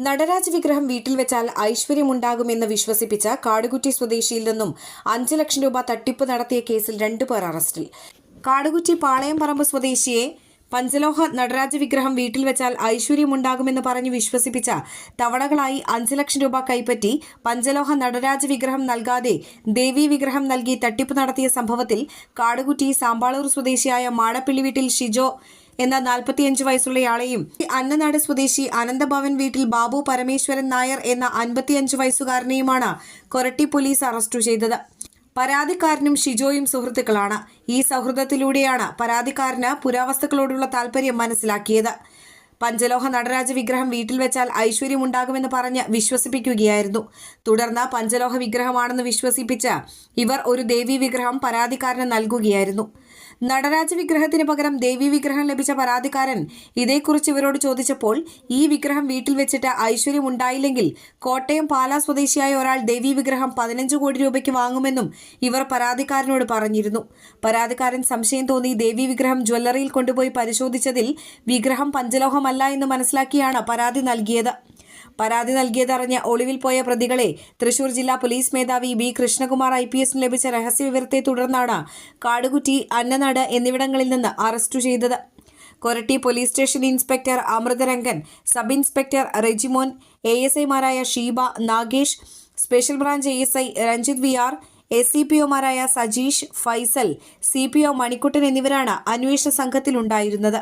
നടരാജ് വിഗ്രഹം വീട്ടിൽ വെച്ചാൽ ഐശ്വര്യമുണ്ടാകുമെന്ന് വിശ്വസിപ്പിച്ച കാടുകുറ്റി സ്വദേശിയിൽ നിന്നും അഞ്ച് ലക്ഷം രൂപ തട്ടിപ്പ് നടത്തിയ കേസിൽ രണ്ടുപേർ അറസ്റ്റിൽ. കാടുകുറ്റി പാളയംപറമ്പ് സ്വദേശിയെ പഞ്ചലോഹ നടരാജ വിഗ്രഹം വീട്ടിൽ വെച്ചാൽ ഐശ്വര്യമുണ്ടാകുമെന്ന് പറഞ്ഞു വിശ്വസിപ്പിച്ച തവണകളായി അഞ്ച് ലക്ഷം രൂപ കൈപ്പറ്റി പഞ്ചലോഹ നടരാജ വിഗ്രഹം നൽകാതെ ദേവി വിഗ്രഹം നൽകി തട്ടിപ്പ് നടത്തിയ സംഭവത്തിൽ കാടുകുറ്റി സാമ്പാളൂർ സ്വദേശിയായ മാടപ്പിള്ളി വീട്ടിൽ ഷിജോ എന്ന നാൽപ്പത്തിയഞ്ച് വയസ്സുള്ളയാളെയും അന്നനാട് സ്വദേശി അനന്തഭവൻ വീട്ടിൽ ബാബു പരമേശ്വരൻ നായർ എന്ന അൻപത്തിയഞ്ച് വയസ്സുകാരനെയുമാണ് കൊരട്ടി പോലീസ് അറസ്റ്റു ചെയ്തത്. പരാതിക്കാരനും ഷിജോയും സുഹൃത്തുക്കളാണ്. ഈ സൗഹൃദത്തിലൂടെയാണ് പരാതിക്കാരന് പുരാവസ്തുക്കളോടുള്ള താല്പര്യം മനസ്സിലാക്കിയത്. പഞ്ചലോഹ നടരാജ വിഗ്രഹം വീട്ടിൽ വെച്ചാൽ ഐശ്വര്യമുണ്ടാകുമെന്ന് പറഞ്ഞ് വിശ്വസിപ്പിക്കുകയായിരുന്നു. തുടർന്ന് പഞ്ചലോഹ വിഗ്രഹമാണെന്ന് വിശ്വസിപ്പിച്ച ഇവർ ഒരു ദേവീ വിഗ്രഹം പരാതിക്കാരന് നൽകുകയായിരുന്നു. നടരാജ വിഗ്രഹത്തിന് പകരം ദേവി വിഗ്രഹം ലഭിച്ച പരാതിക്കാരൻ ഇതേക്കുറിച്ച് ഇവരോട് ചോദിച്ചപ്പോൾ ഈ വിഗ്രഹം വീട്ടിൽ വെച്ചിട്ട് ഐശ്വര്യം ഉണ്ടായില്ലെങ്കിൽ കോട്ടയം പാലാ സ്വദേശിയായ ഒരാൾ ദേവി വിഗ്രഹം പതിനഞ്ച് കോടി രൂപയ്ക്ക് വാങ്ങുമെന്നും ഇവർ പരാതിക്കാരനോട് പറഞ്ഞിരുന്നു. പരാതിക്കാരൻ സംശയം തോന്നി ദേവി വിഗ്രഹം ജ്വല്ലറിയിൽ കൊണ്ടുപോയി പരിശോധിച്ചതിൽ വിഗ്രഹം പഞ്ചലോഹമല്ല എന്ന് മനസ്സിലാക്കിയാണ് പരാതി നൽകിയത്. പരാതി നൽകിയതറിഞ്ഞ ഒളിവിൽ പോയ പ്രതികളെ തൃശൂർ ജില്ലാ പോലീസ് മേധാവി ബി കൃഷ്ണകുമാർ ഐ പി എസിന് ലഭിച്ച രഹസ്യവിവരത്തെ തുടർന്നാണ് കാടുകുറ്റി അന്നനാട് എന്നിവിടങ്ങളിൽ നിന്ന് അറസ്റ്റ് ചെയ്തത്. Koratty police station inspector Amritharangan sub inspector Regimon A S ഐമാരായ Sheeba Nagesh special branch A S I Ranjith V R S C P ഒമാരായ Sajeesh Faisal C P O Manikuttan എന്നിവരാണ് അന്വേഷണ സംഘത്തിലുണ്ടായിരുന്നത്.